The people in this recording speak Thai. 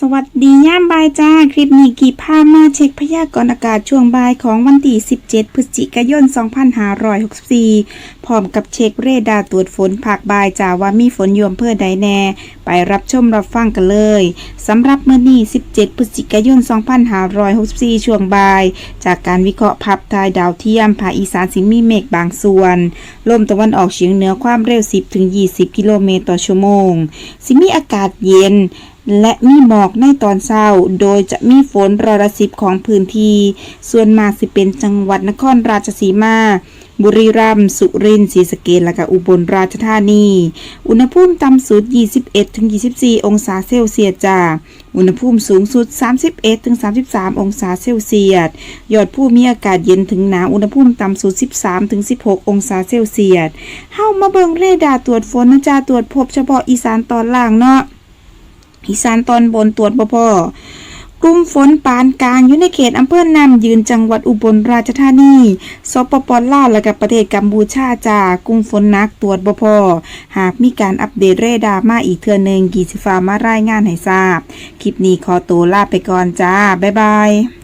สวัสดีย่ามบ่ายจ้า คลิปนี้กี่ภาพมาเช็คพยากรณ์อากาศช่วงบ่ายของวันที่ 17 พฤศจิกายน 2564 พร้อมกับเช็คเรดาร์ตรวจฝนภาคบ่ายจ้าว่ามีฝนยู่อำเภอใดแน่ ไปรับชมรับฟังกันเลยสำหรับเมื่อนี้ 17 พฤศจิกายน 2564 ช่วงบ่าย จากการวิเคราะห์ภาพถ่ายดาวเทียมภาคอีสานสิงมีเมฆบางส่วน ลมตะวันออกเฉียงเหนือความเร็ว 10-20 กิโลเมตรต่อชั่วโมง สิมีอากาศเย็น และมีหมอกในตอนเช้า โดยจะมีฝนร้อยละสิบของพื้นที่ ส่วนมากสิเป็นจังหวัดนครราชสีมา บุรีรัมย์ สุรินทร์ ศรีสะเกษและก็อุบลราชธานี อุณหภูมิต่ำสุด 21-24 องศาเซลเซียสจ้า อุณหภูมิสูงสุด 31-33 องศาเซลเซียส ยอดผู้มีอากาศเย็นถึงหนาวอุณหภูมิต่ำสุด 13-16 องศาเซลเซียส เฮามาเบิงเรดาร์ตรวจฝนนะจ้าตรวจพบเฉพาะอีสานตอนล่างเนาะ อีสานตอนบนตรวจบ่พอกลุ่มฝนปานกลางอยู่ในเขตอำเภอนำยืนจังหวัดอุบลราชธานีสปปลาวและกับประเทศกัมพูชาจากกลุ่มฝนนักตรวจบ่พอ หากมีการอัปเดตเรดาร์มาอีกเทือนหนึ่งกีสิฟามารายงานให้ทราบ คลิปนี้ขอตัวลาไปก่อนจ้า บ๊ายบาย